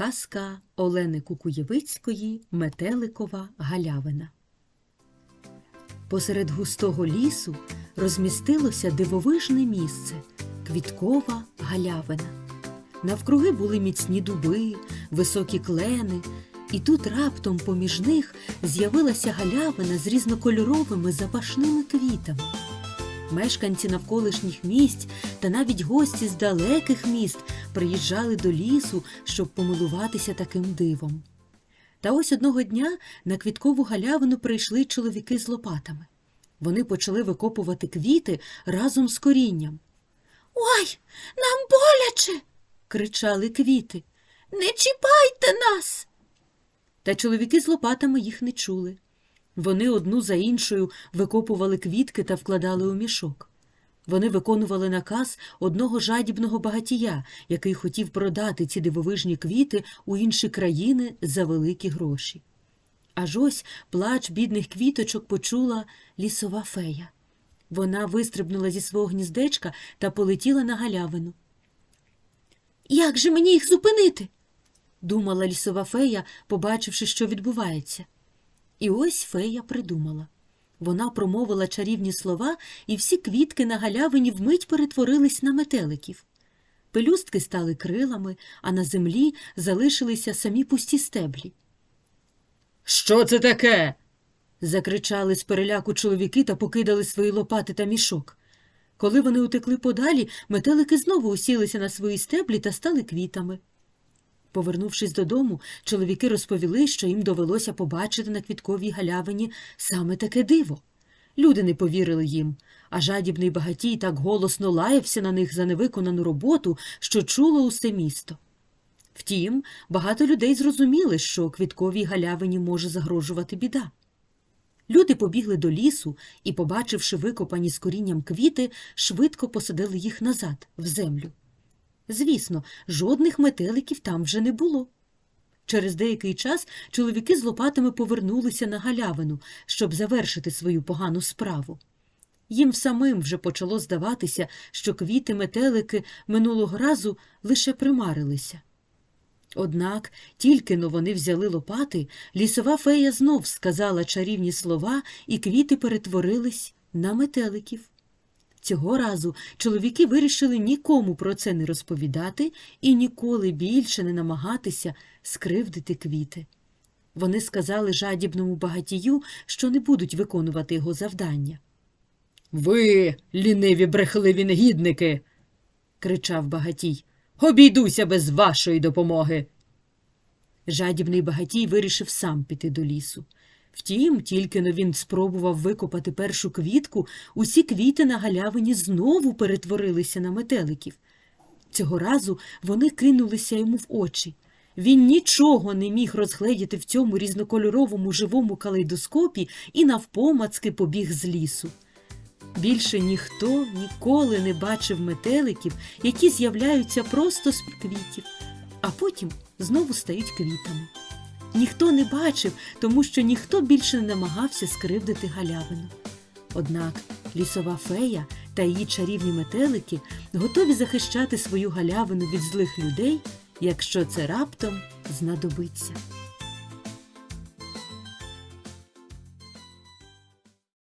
Казка Олени Кукуєвицької Метеликова галявина. Посеред густого лісу розмістилося дивовижне місце квіткова галявина. Навкруги були міцні дуби, високі клени, і тут раптом поміж них з'явилася галявина з різнокольоровими запашними квітами. Мешканці навколишніх місць та навіть гості з далеких міст приїжджали до лісу, щоб помилуватися таким дивом. Та ось одного дня на квіткову галявину прийшли чоловіки з лопатами. Вони почали викопувати квіти разом з корінням. Ой, нам боляче. кричали квіти. Не чіпайте нас. Та чоловіки з лопатами їх не чули. Вони одну за іншою викопували квітки та вкладали у мішок. Вони виконували наказ одного жадібного багатія, який хотів продати ці дивовижні квіти у інші країни за великі гроші. Аж ось плач бідних квіточок почула лісова фея. Вона вистрибнула зі свого гніздечка та полетіла на галявину. Як же мені їх зупинити? думала лісова фея, побачивши, що відбувається. І ось фея придумала. Вона промовила чарівні слова, і всі квітки на галявині вмить перетворились на метеликів. Пелюстки стали крилами, а на землі залишилися самі пусті стеблі. Що це таке? Закричали з переляку чоловіки та покидали свої лопати та мішок. Коли вони утекли подалі, метелики знову усілися на свої стеблі та стали квітами. Повернувшись додому, чоловіки розповіли, що їм довелося побачити на квітковій галявині саме таке диво. Люди не повірили їм, а жадібний багатій так голосно лаявся на них за невиконану роботу, що чуло усе місто. Втім, багато людей зрозуміли, що квітковій галявині може загрожувати біда. Люди побігли до лісу і, побачивши викопані з корінням квіти, швидко посадили їх назад, в землю. Звісно, жодних метеликів там вже не було. Через деякий час чоловіки з лопатами повернулися на галявину, щоб завершити свою погану справу. Їм самим вже почало здаватися, що квіти метелики минулого разу лише примарилися. Однак тільки но вони взяли лопати, лісова фея знов сказала чарівні слова, і квіти перетворились на метеликів. Цього разу чоловіки вирішили нікому про це не розповідати і ніколи більше не намагатися скривдити квіти. Вони сказали жадібному багатію, що не будуть виконувати його завдання. Ви, ліниві брехливі негідники, кричав багатій. Обійдуся без вашої допомоги. Жадібний багатій вирішив сам піти до лісу. Втім, тільки но він спробував викопати першу квітку, усі квіти на галявині знову перетворилися на метеликів. Цього разу вони кинулися йому в очі. Він нічого не міг розгледіти в цьому різнокольоровому живому калейдоскопі і навпомацки побіг з лісу. Більше ніхто ніколи не бачив метеликів, які з'являються просто з квітів, а потім знову стають квітами. Ніхто не бачив, тому що ніхто більше не намагався скривдити галявину. Однак лісова фея та її чарівні метелики готові захищати свою галявину від злих людей, якщо це раптом знадобиться.